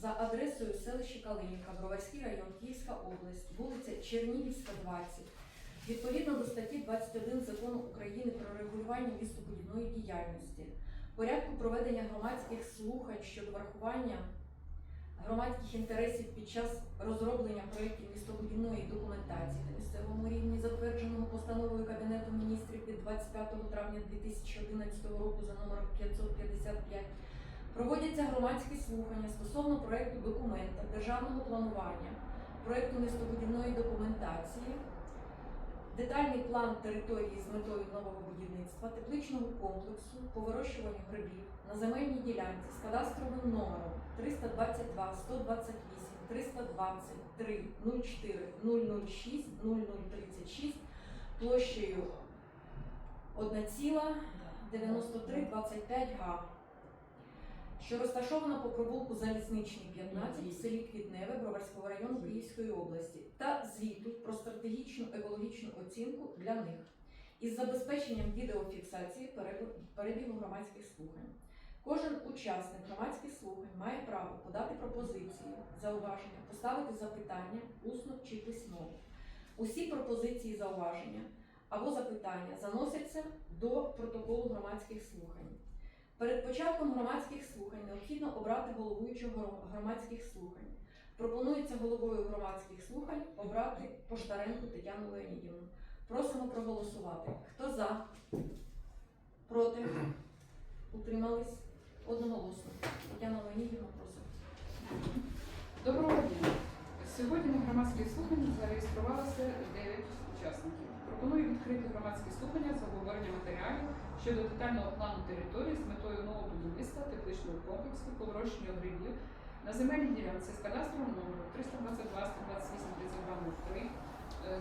за адресою селище Калинівка, Броварський район, Київська область, вулиця Чернігівська, 20. Відповідно до статті 21 Закону України про регулювання містобудівної діяльності, порядку проведення громадських слухань щодо врахування громадських інтересів під час розроблення проєктів містобудівної документації на місцевому рівні, затвердженого постановою Кабінету міністрів від 25 травня 2011 року за номером 555, проводяться громадські слухання стосовно проєкту документа державного планування, проєкту містобудівної документації, детальний план території з метою нового будівництва, тепличного комплексу по вирощуванню грибів на земельній ділянці з кадастровим номером 322 128 323 04 006 0036 площею 1,9325 га, що розташована по провулку Залізничний 15 в селі Квітневе Броварського району Київської області та звіту про стратегічну екологічну оцінку для них із забезпеченням відеофіксації перебігу громадських слухань. Кожен учасник громадських слухань має право подати пропозиції, зауваження, поставити запитання усно чи письмово. Усі пропозиції, зауваження або запитання заносяться до протоколу громадських слухань. Перед початком громадських слухань необхідно обрати головуючого громадських слухань. Пропонується головою громадських слухань обрати Поштаренку Тетяну Леонідівну. Просимо проголосувати. Хто за? Проти? Утримались? Одноголосно. Тетяна Леонідівна, просимо. Доброго дня. Сьогодні на громадських слуханнях зареєструвалося 9 учасників. Пропоную відкрити громадські слухання з обговорення матеріалів щодо детального плану території з метою нового будівництва тепличного комплексу по вирощенню на земельній ділянці з кадастровим номером 322 128 32 03 е,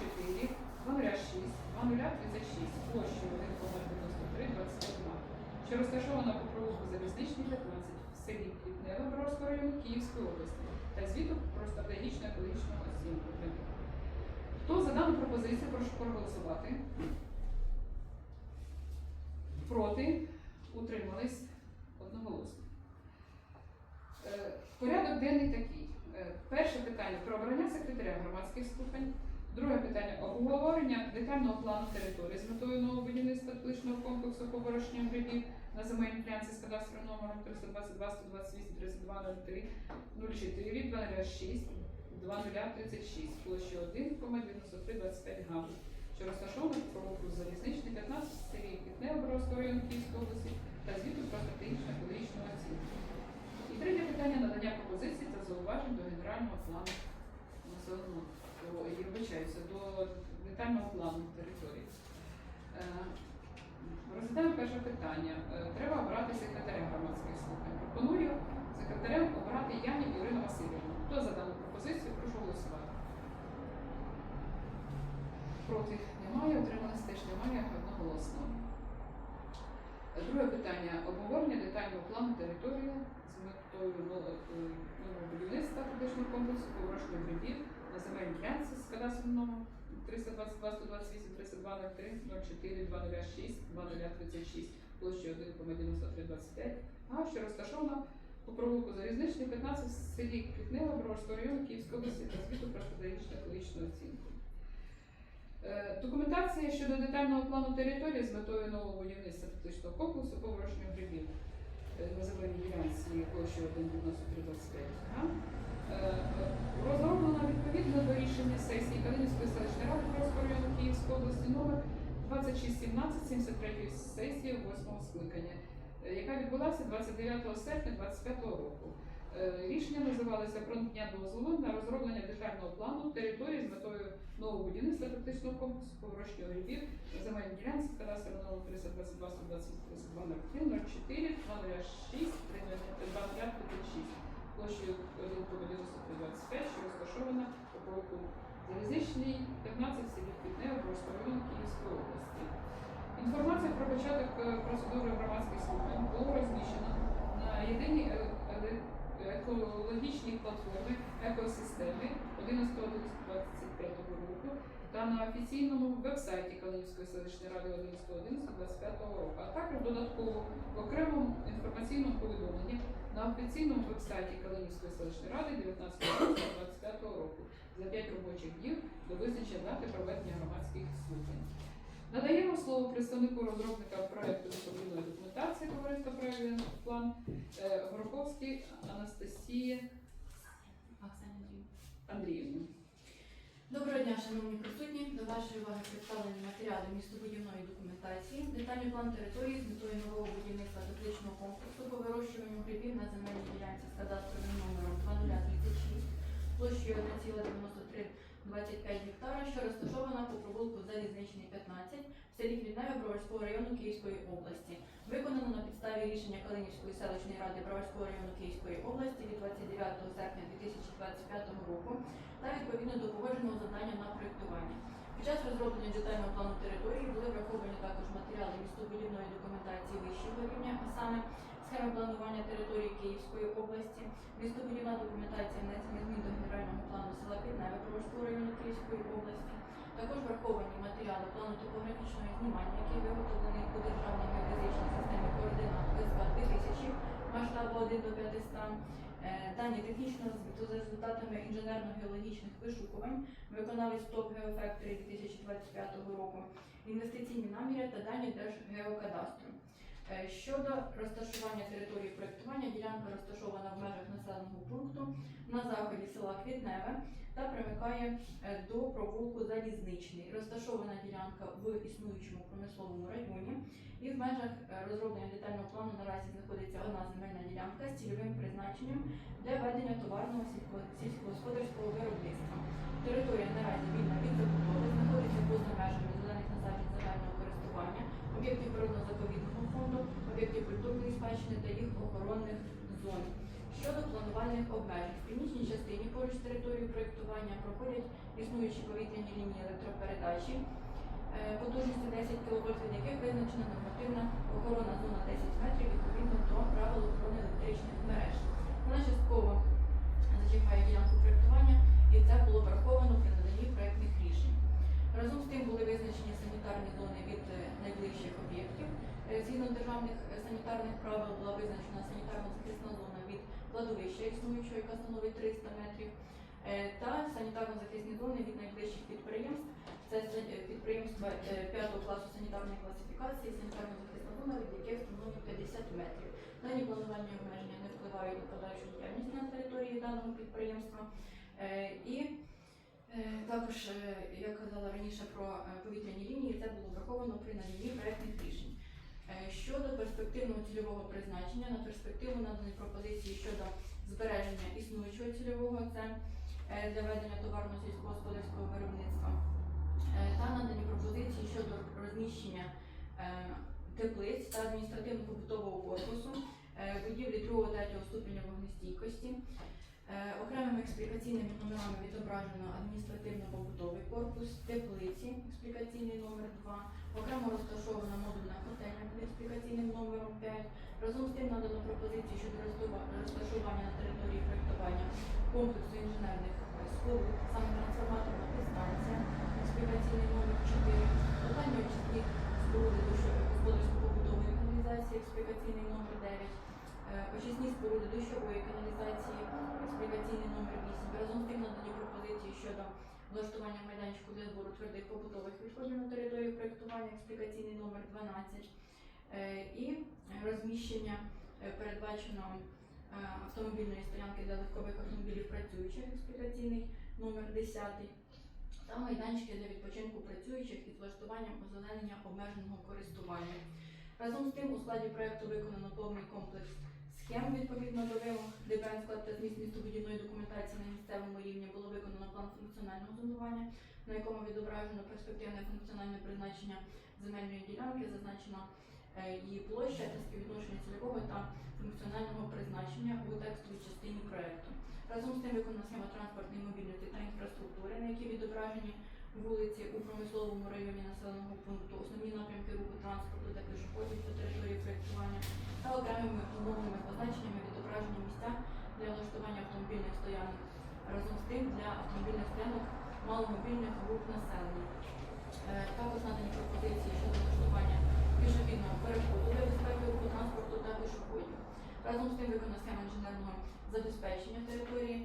04 206 2036 площею 1,93 22 що розташована по провулку Залізничний 15 в селі Боровського району Київської області та звіту про стратегічну екологічну оцінку. Хто за дану пропозицію, прошу проголосувати. Проти? Утримались одноголосно. Е, Порядок денний такий. Е, Перше питання про обрання секретаря громадських слухань. Друге питання обговорення детального плану території з метою нового будівництва тепличного комплексу по вирощенню грибів на земельній ділянці з кадастровим номером 322 128 32 03 04 206 2036 площі 1,93 25 га, що розташовано по Залізничний 15 в селі Квітнево району Київської області та звіту про стратегічну екологічну оцінку. І третє питання надання пропозицій та зауважень до генерального плану населеного вибачаюся, до детального плану території. Е, Розглядаємо перше питання. Е, Треба обрати секретаря громадських слухань. Пропоную секретарем обрати Янів Ірину Васильівну. Хто за дану пропозицію? Прошу голосувати. Проти немає, утрималась теж немає, одноголосно. Друге питання. Обговорення детального плану території з метою нового е, будівництва публічного комплексу по вирощенню грибів на земельній ділянці з кадастровим номером 322 128 32 03 04 206 2036 площею 1,9325 га, що розташована по провулку Залізничний 15 в селі Квітнева Броварського району Київської області та звіту про стратегічну екологічну оцінку. Е, Документація щодо детального плану території з метою нового будівництва тепличного комплексу по вирощенню грибів е, на земельній ділянці площею 1,9325 га. Е, відповідно до рішення сесії Калинівської селищної ради Броварського району Київської області номер 2617 73 сесії 8 скликання, яка відбулася 29 серпня 2025 року. Е, Рішення називалося про надання дозволу на розроблення детального плану території з метою нового будівництва тактичного комплексу по вирощенню грибів на земельній ділянці кадастрового номер 322 120 32 04 04 206 2036 площею 1,9325, що розташована по провулку Залізничний 15 селі Квітнево Бровського району Київської області. Інформація про початок е, процедури громадських слухань було розміщено на єдиній екологічній платформі екосистеми 11.11.25 року та на офіційному веб-сайті Калинівської селищної ради 11.11.25 року, а також додатково в окремому інформаційному повідомленні на офіційному вебсайті Калинівської селищної ради 19 вересня 25 року за 5 робочих днів до визначення дати проведення громадських слухань. Надаємо слово представнику розробника проекту відповідної документації товариства «Правильний план е, Гороховській Анастасії Андріївні. Доброго дня, шановні присутні. До вашої уваги представлені матеріали містобудівної документації, детальний план території з метою нового будівництва тепличного комплексу по вирощуванню грибів на земельній ділянці з кадастровим номером 2036 площею 1,9325 гектара, що розташована по провулку Залізничний 15 в селі Квітневе Броварського району Київської області. Виконано на підставі рішення Калинівської селищної ради Броварського району Київської області від 29 серпня 2025 року та відповідно до погодженого завдання на проєктування. Під час розроблення детального плану території були враховані також матеріали містобудівної документації вищого рівня, а саме схеми планування території Київської області, містобудівна документація внесення змін до генерального плану села Підневе Броварського району Київської області. Також враховані матеріали плану топографічного знімання, який виготовлений у державній геодезичній системі координат СК 2000 масштабу 1 до 500, Е, Дані технічного звіту за результатами інженерно-геологічних вишукувань, виконавець ТОП Геофекторі 2025 року, інвестиційні наміри та дані Держгеокадастру. Е, Щодо розташування території проєктування, ділянка розташована в межах населеного на заході села Квітневе та примикає е, до провулку Залізничний. Розташована ділянка в існуючому промисловому районі і в межах е, розроблення детального плану наразі знаходиться одна земельна ділянка з цільовим призначенням для ведення товарного сільсько- сільськогосподарського виробництва. Територія наразі вільна від забудови, знаходиться поза межами зелених насаджень загального користування, об'єктів природно-заповідного фонду, об'єктів культурної спадщини та їх охоронних зон. Планувальних обмежень, в північній частині поруч з територією проєктування проходять існуючі повітряні лінії електропередачі, е, потужністю 10 кВт, від яких визначена нормативна охорона зона 10 метрів відповідно до правил охорони електричних мереж. Вона частково зачіпає ділянку проєктування, і це було враховано при наданні проєктних рішень. Разом з тим були визначені санітарні зони від е, найближчих об'єктів. Е, Згідно державних санітарних правил була визначена від кладовища існуючого, яка становить 300 метрів, е, та санітарно-захисні зони від найближчих підприємств. Це е, підприємства 5 класу санітарної класифікації, санітарно-захисна зона, від яких становить 50 метрів. Дані планувальні обмеження не впливають на подальшу діяльність на території даного підприємства. Е, І е, також, е, як казала раніше про е, повітряні лінії, це було враховано при наданні проєктних рішень. Е, Щодо перспективного цільового призначення, на перспективу надані пропозиції щодо збереження існуючого цільового, це е, для ведення товарно сільськогосподарського виробництва, Е, та надані пропозиції щодо розміщення е, теплиць та адміністративно-побутового корпусу, е, будівлі 2-3 ступеня вогнестійкості. Е, Окремими експлікаційними номерами відображено адміністративно-побутовий корпус, теплиці, експлікаційний номер 2, окремо розташована модульна котельня під номером 5. Разом з тим надано пропозиції щодо розташування на території проєктування комплексу інженерних е, саме трансформаторна підстанція, експлікаційний номер 4, локальні очисні споруди господарсько-побутової каналізації, експлікаційний номер 9, Е, очисні споруди дощової каналізації, експлікаційний номер 8. Разом з тим надані пропозиції щодо влаштування майданчику для збору твердих побутових відходів на території проєктування, експлікаційний номер 12. Е, І розміщення е, передбачено е, автомобільної стоянки для легкових автомобілів працюючих, експлікаційний номер 10 та майданчики для відпочинку працюючих із влаштуванням озеленення обмеженого користування. Разом з тим у складі проекту виконано повний комплекс схем відповідно до вимог ДБН склад та зміст містобудівної документації на місцевому рівні було виконано план функціонального зонування, на якому відображено перспективне функціональне призначення земельної ділянки, зазначена е, її площа та співвідношення цільового та функціонального призначення у текстовій частині проекту. Разом з тим виконана схема транспортної мобільності та інфраструктури, на якій відображені вулиці у промисловому районі населеного пункту, основні напрямки руху транспорту та пішоходів по території проєктування та окремими умовними позначеннями відображені місця для влаштування автомобільних стоянок. Разом з тим для автомобільних стоянок маломобільних груп населення. Е, Також надані пропозиції щодо влаштування пішохідного переходу для безпеки руху транспорту та пішоходів. Разом з тим виконана схема інженерного забезпечення території,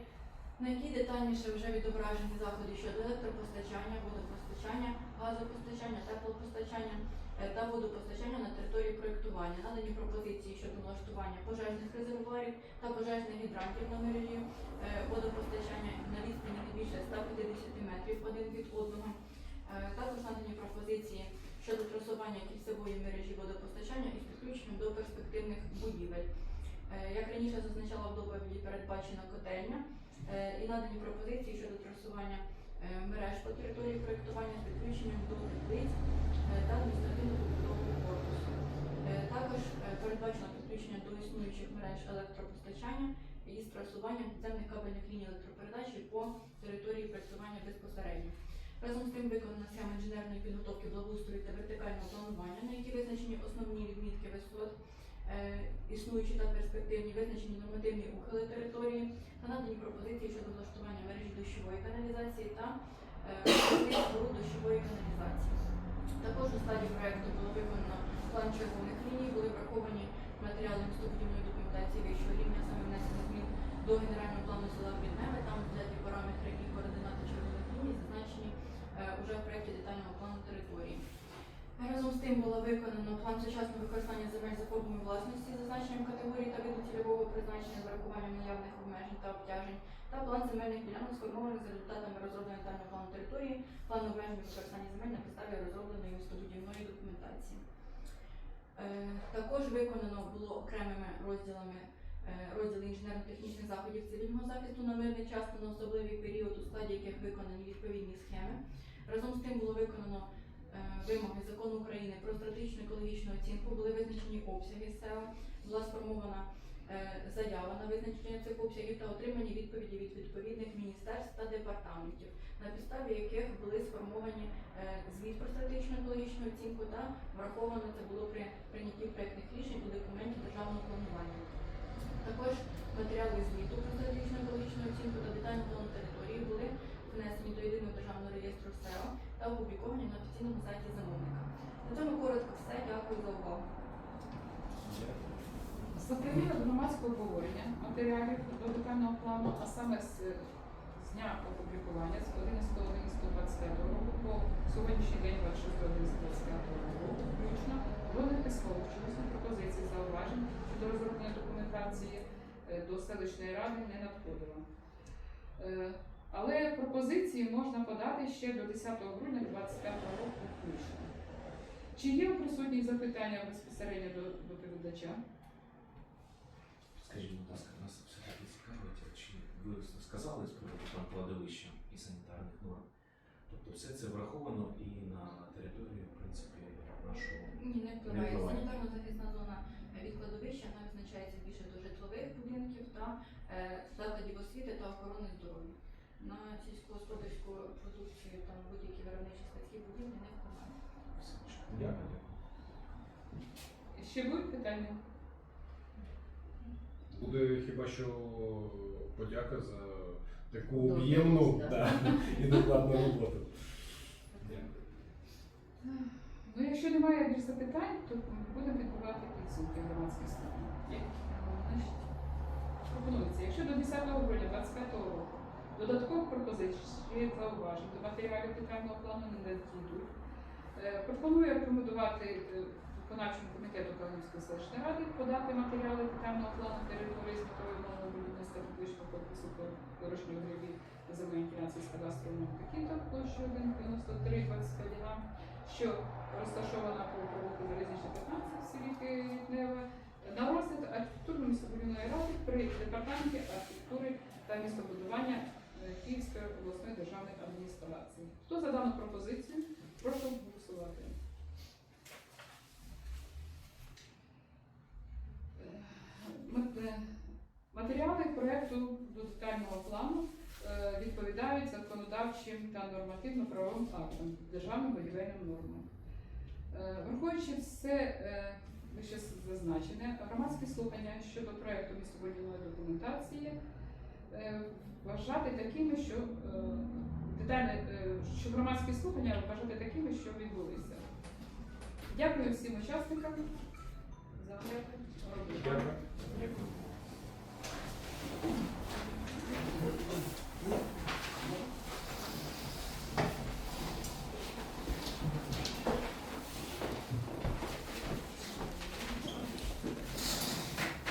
на якій детальніше вже відображені заходи щодо електропостачання, водопостачання, газопостачання, теплопостачання е, та водопостачання на території проєктування. Надані пропозиції щодо влаштування пожежних резервуарів та пожежних гідрантів на мережі е, водопостачання на відстані не більше 150 метрів один від одного. Е, Також надані пропозиції щодо трасування кільцевої мережі водопостачання із підключенням до перспективних будівель. Як раніше зазначала в доповіді, передбачена котельня і надані пропозиції щодо трасування е, мереж по території проєктування з підключенням до теплиць е, та адміністративно-побутового корпусу. Е, Також е, передбачено підключення до існуючих мереж електропостачання із трасуванням підземних кабельних ліній електропередачі по території проєктування безпосередньо. Разом з тим виконана схема інженерної підготовки благоустрою та вертикального планування, на які визначені основні відмітки висот, е, існуючі та перспективні, визначені нормативні ухили території та надані пропозиції щодо влаштування мережі дощової каналізації та е, споруд дощової каналізації. Також у стадії проекту було виконано план червоних ліній, були враховані матеріали містобудівної документації вищого рівня, саме внесення змін до генерального плану села Підневе, там взяті параметри і координати червоних ліній, зазначені е, уже в проєкті детального плану території. Разом з тим було виконано план сучасного використання земель за формами власності зазначенням категорії та виду цільового призначення з врахуванням наявних обмежень та обтяжень, та план земельних ділянок сформованих за результатами розроблення детального плану території, план обмежень використання земель на підставі розробленої містобудівної документації. Е, Також виконано було окремими розділами е, розділи інженерно-технічних заходів цивільного захисту на мирний час та на особливий період, у складі яких виконані відповідні схеми. Разом з тим було виконано вимоги закону України про стратегічну екологічну оцінку, були визначені обсяги села, була сформована е, заява на визначення цих обсягів та отримані відповіді від відповідних міністерств та департаментів, на підставі яких були сформовані е, звіт про стратегічну екологічну оцінку та враховано це було при прийнятті проєктних рішень у документі державного планування. Також матеріали звіту про стратегічну екологічну оцінку та детальний план території були внесені до єдиного державного реєстру СЕО та опубліковані на офіційному сайті замовника. На цьому коротко все. Дякую за увагу. За період громадського обговорення матеріалів до детального плану, а саме з, дня опублікування з 11.11.25 року по сьогоднішній день 26.11.25 року включно жодних письмових чи усних пропозицій зауважень щодо розроблення документації е, до селищної ради не надходило. Але пропозиції можна подати ще до 10 грудня 2025 року включно. Чи є у присутніх запитання безпосередньо до доповідача? Скажіть, будь ласка, нас все-таки цікавить, а чи ви сказали з приводу там кладовища і санітарних норм? Тобто все це враховано і на території, в принципі, нашого. Ні, не впливає. впливає. Санітарно-захисна зона від кладовища вона визначається більше до житлових будинків та е, закладів освіти та охорони здоров'я. На сільськогосподарську продукцію там будь-які виробничі складські будівлі не впливає. Дякую. Ще будуть питання? Буде хіба що подяка за таку об'ємну да. і докладну роботу. Дякую. Ну, якщо немає більше запитань, то будемо підбивати підсумки громадських слухань. Пропонується, якщо до 10 грудня 25 року додаткових пропозицій чи зауважень до матеріалів детального плану не надійдуть, е, пропоную рекомендувати е, виконавчому комітету Калинівської селищної ради подати матеріали детального плану території з метою нового будівництва публічного корпусу по вирощенню грибів та земельні фінансів з кадастрового пакету площею 1,93 25 га, що розташована по провулку Залізнична 15 в селі Києве, на розгляд архітектурно-містобудівної ради при департаменті архітектури та містобудування Київської обласної державної адміністрації. Хто за дану пропозицію? Прошу голосувати. Е, е, Матеріали проекту до детального плану е, відповідають законодавчим та нормативно-правовим актам, державним будівельним нормам. Е, Враховуючи все е, вище зазначене, громадські слухання щодо проекту містобудівної документації е, Е, вважати такими, що е, детальне е, що громадські слухання вважати такими, що відбулися. Дякую всім учасникам за роботу. Дякую.